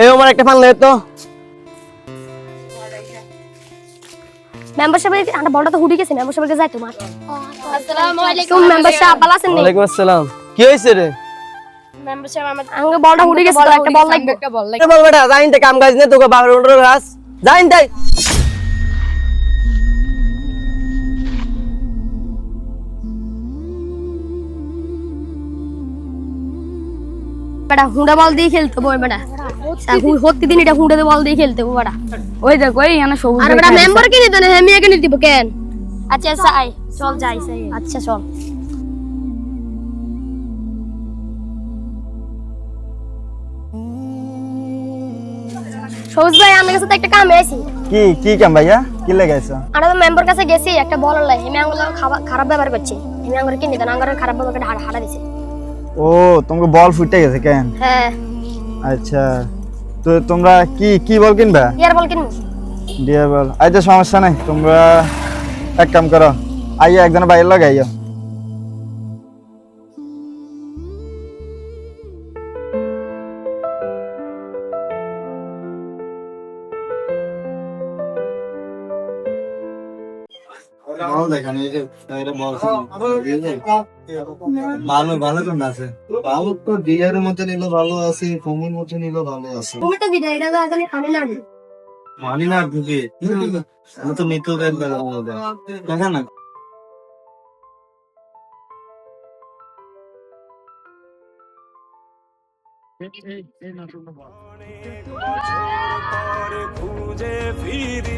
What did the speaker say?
এই আমার একটা ফান লে তো। মেম্বারশিপ আন্ডা বলটা তো হুডি গেছে মেম্বারশিপে যাই তোমার। আসসালামু আলাইকুম। মেম্বারশিপ ভালো আছেন নি? ওয়ালাইকুম আসসালাম। কি হয়েছে রে? মেম্বারশিপ আমার আঙ্গে বলটা হুডি গেছে তো একটা বল লাগবে। একটা বল এ বল বেটা যাইন কাম কাজ নে তোকে বাবার উন্ডর ঘাস যাইন তাই বেটা হুডা বল দিয়ে খেলতে বই বেটা। প্রতিদিন এটা হুডা বল দিয়ে খেলতে বই ওই দেখ ওই এখানে সবুজ আর বেটা মেম্বার কি নিতে না হেমিয়া কে নিতে কেন? আচ্ছা আই চল যাই আচ্ছা চল। সবুজ ভাই আমার কাছে তো একটা কাম এসেছি কি কি কাম ভাইয়া? কি লেগেছ আমরা তো মেম্বার কাছে গেছি একটা বল লাই হেমি আঙ্গুল খারাপ ব্যবহার করছে। হেমি আঙ্গুল কি নিতে না আঙ্গুল খারাপ ব্যবহার করে হাড়া হাড়া দিছে। ও তোমাকে বল ফুটে গেছে কেন? হ্যাঁ। আচ্ছা। তো তোমরা কি কি বল কিনবা? ডিয়ার বল কিনবো। Dear ball. আচ্ছা সমস্যা নাই তোমরা এক কাম করো। আইয়া একজন বাইরে লগে আইয়া ভালো ভালো কোন আছে ভালো তো ডিয়ার মধ্যে নিলে ভালো আছে ফোমের মধ্যে নিলে ভালো আছে তুমি তো দিদা এটা আগে খালি না মানি না ঢুকে আমি তো মৃত্যু দেখা না খুঁজে ফিরি।